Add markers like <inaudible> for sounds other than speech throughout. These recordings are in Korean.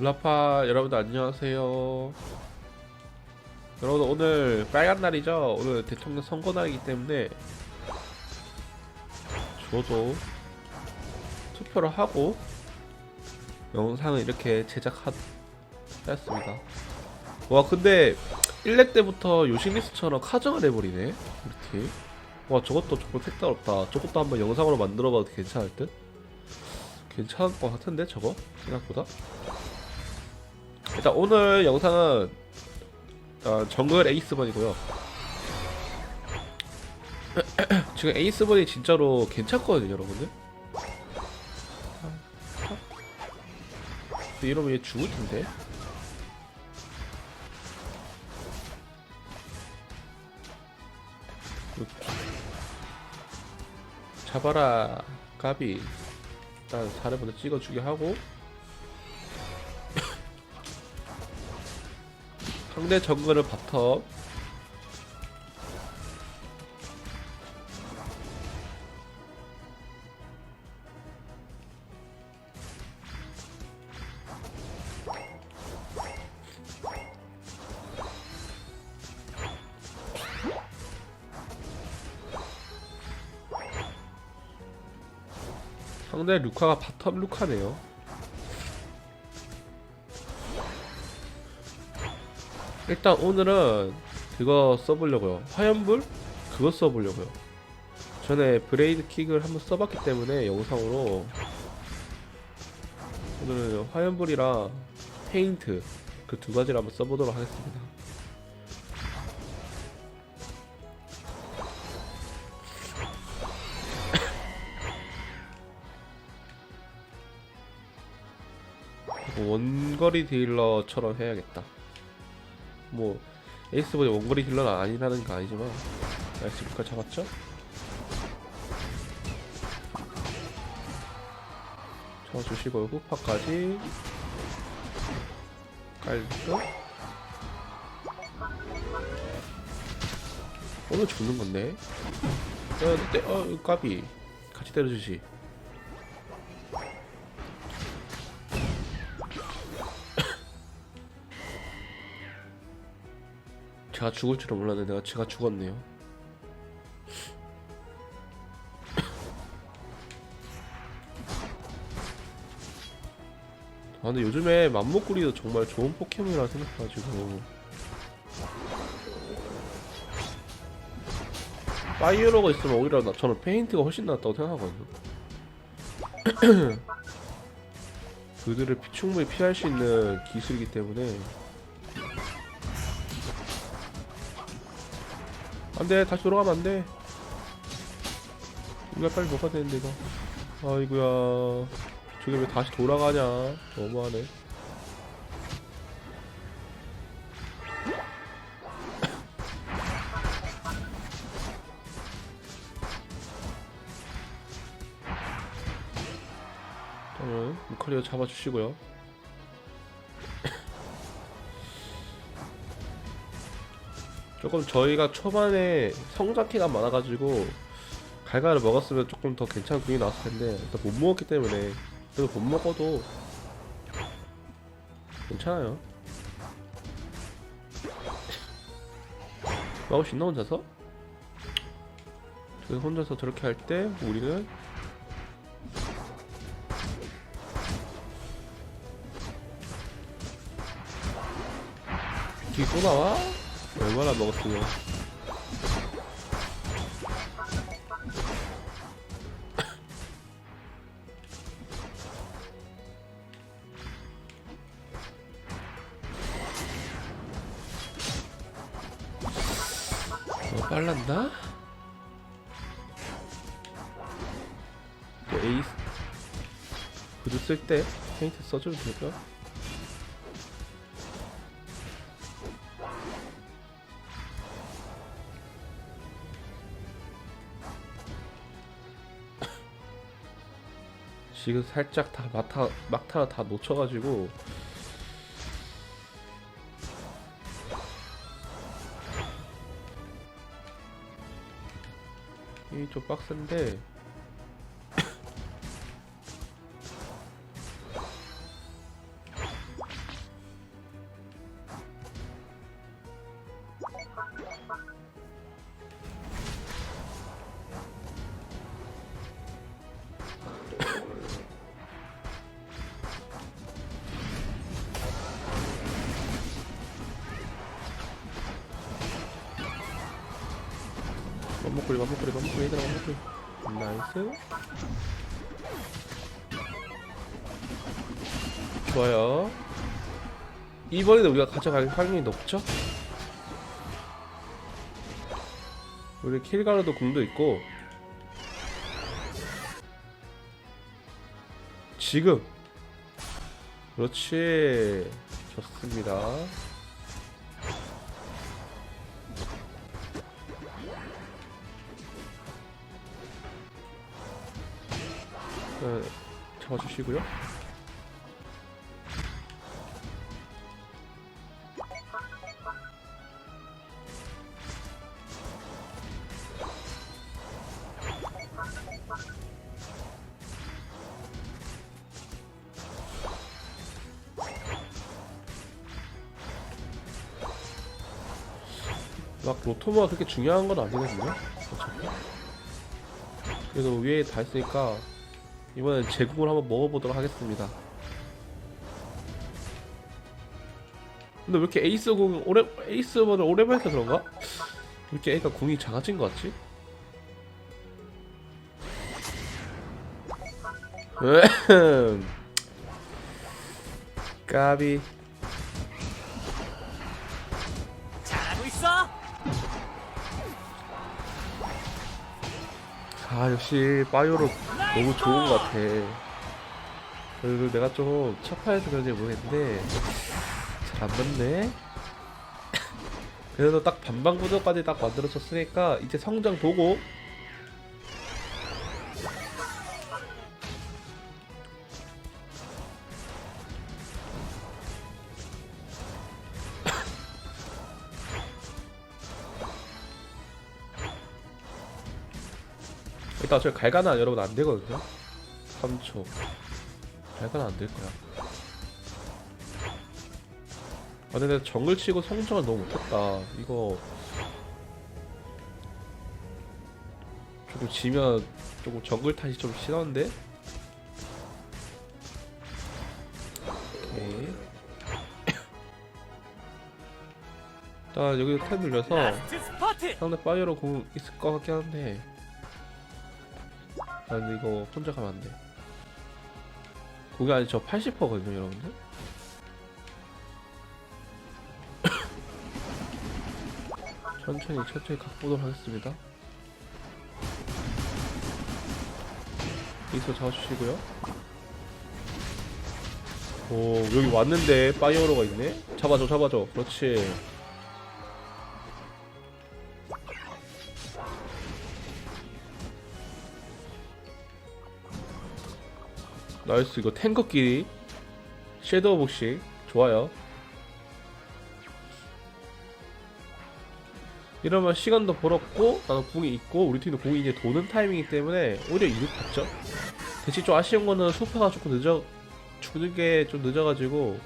라파 여러분들 안녕하세요. 여러분 오늘 빨간 날이죠. 오늘 대통령 선거 날이기 때문에 저도 투표를 하고 영상을 이렇게 제작하였습니다. 와 근데 1렉 때부터 요식리스처럼 카정을 해버리네 팀. 와 저것도 조금 색다르다. 저것도 한번 영상으로 만들어봐도 괜찮을 듯? 괜찮을 것 같은데 저거 생각보다. 일단 오늘 영상은 어, 정글 에이스번이고요. <clears throat> 지금 에이스번이 진짜로 괜찮거든요, 여러분들. 근데 이러면 얘 죽을 텐데. 잡아라, 까비. 일단 먼저 찍어주게 하고. 상대 정글을 바텀 상대 루카가 바텀 루카네요 일단 오늘은 그거 써보려고요. 화염불? 그거 써보려고요. 전에 브레이드 킥을 한번 써봤기 때문에 영상으로 오늘은 화염불이랑 페인트 그 두 가지를 한번 써보도록 하겠습니다. <coughs> 원거리 딜러처럼 해야겠다. 뭐 에이스보다 원거리 딜러는 아니라는 거 아니지만 나이스 루카 잡았죠? 잡아주시고 후파까지. 깔고 오늘 죽는 건데? 어, 때, 어 까비. 같이 때려주지 제가 죽을 줄은 몰랐는데 내가 제가 죽었네요. 아 근데 요즘에 맘목구리도 정말 좋은 포켓몬이라 생각해가지고 파이어로가 있으면 오히려 나, 저는 페인트가 훨씬 낫다고 생각하거든요. <clears throat> 그들을 피- 충분히 피할 수 있는 기술이기 때문에 안돼 다시 돌아가면 안돼. 우리가 빨리 먹어야 되는데 이거. 아이구야. 저게 왜 다시 돌아가냐. 너무하네. 저는 루카리오 잡아주시고요 조금 저희가 초반에 성장기가 많아가지고 갈갈을 먹었으면 조금 더 괜찮은 그림이 나왔을 텐데 일단 못 먹었기 때문에 그래도 못 먹어도 괜찮아요 수 있나 혼자서? 저기 혼자서 저렇게 할 때 우리는 뒤또 나와? 얼마나 어, 빨랐나? 또 에이스 구두 쓸때 페인트 써주면 될까? 지금 살짝 다 막타, 막타 다 놓쳐가지고. 이 좀 빡센데. 맘먹거리 맘먹거리 맘먹거리. 얘들아 맘먹거리. 나이스. 좋아요. 이번에도 우리가 가져갈 확률이 높죠? 우리 킬가르도 궁도 있고. 지금. 그렇지. 좋습니다 네, 잡아주시고요. 막 로토모가 그렇게 중요한 건 아니거든요. 어차피. 그래도 위에 다 있으니까 이번엔 제국을 한번 먹어보도록 하겠습니다. 근데 왜 이렇게 에이스 궁 오래 에이스번을 오래만해서 그런가? 왜 이렇게 애가 궁이 작아진 것 같지? 까비 잘하고 있어. 아 역시 바이오로 너무 좋은 것 같아. 그래도 내가 좀 첫판에서 그런지 모르겠는데 잘 안 맞네. 그래도 딱 반방 구도까지 딱 만들어졌으니까 이제 성장 보고 일단 저 갈가는 여러분 안 되거든요. 3초. 갈가는 안될 거야. 아 근데 정글 치고 성장을 너무 못했다. 이거 조금 지면 조금 정글 탓이 좀 심한데? 오케이. <coughs> 일단 여기서 탭 눌려서. 상대 파이어로 공 있을 것 같긴 한데 아 근데 이거 혼자 가면 안돼. 그게 아니 저 80%거든요 여러분들. <coughs> 천천히 천천히 각보도록 하겠습니다. 여기서 잡아주시고요. 오 여기 왔는데 파이어로가 있네? 잡아줘 잡아줘. 그렇지 나이스 이거 탱커끼리. 섀도우 복식. 좋아요. 이러면 시간도 벌었고 나도 궁이 있고 우리 팀도 궁이 이제 도는 타이밍이기 때문에 오히려 이득 봤죠. 대신 좀 아쉬운 거는 소파가 조금 늦어 죽는 게 좀 늦어가지고.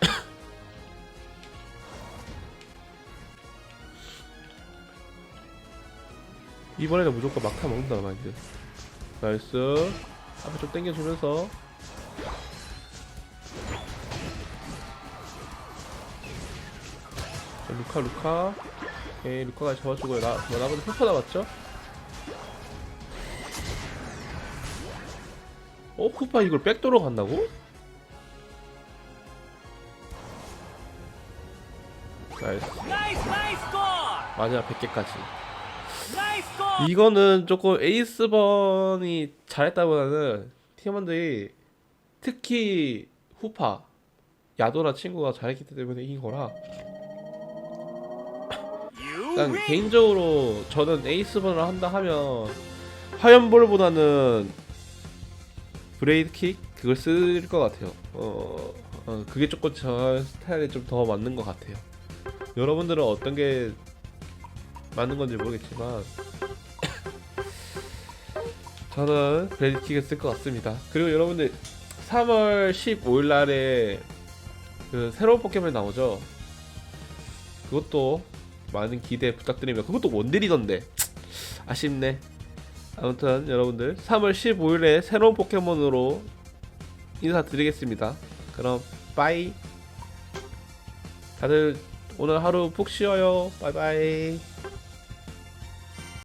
<coughs> 이번에는 무조건 막타 먹는다 마인드 나이스 앞에 좀 당겨주면서 자, 루카 루카 오케이 루카가 잡아주고요 나, 뭐 나머지 페퍼 남았죠? 어? 쿠파 이걸 백도로 간다고? 나이스 나이스 나이스 골. 마지막 100개까지 나 이거는 조금 에이스번이 잘했다보다는 팀원들이 특히 후파 야도라 친구가 잘했기 때문에 이긴 거라. 일단. 개인적으로 저는 에이스번을 한다 하면 화염볼보다는 브레이드킥? 그걸 쓸 것 같아요. 어, 어, 그게 조금 저 스타일에 좀 더 맞는 것 같아요. 여러분들은 어떤 게 맞는 건지 모르겠지만 저는 브레디킥을 쓸 것 같습니다. 그리고 여러분들 3월 15일 날에 그 새로운 포켓몬 나오죠. 그것도 많은 기대 부탁드립니다. 그것도 원딜이던데 아쉽네. 아무튼 여러분들 3월 15일에 새로운 포켓몬으로 인사드리겠습니다. 그럼 빠이. 다들 오늘 하루 푹 쉬어요. 바이바이.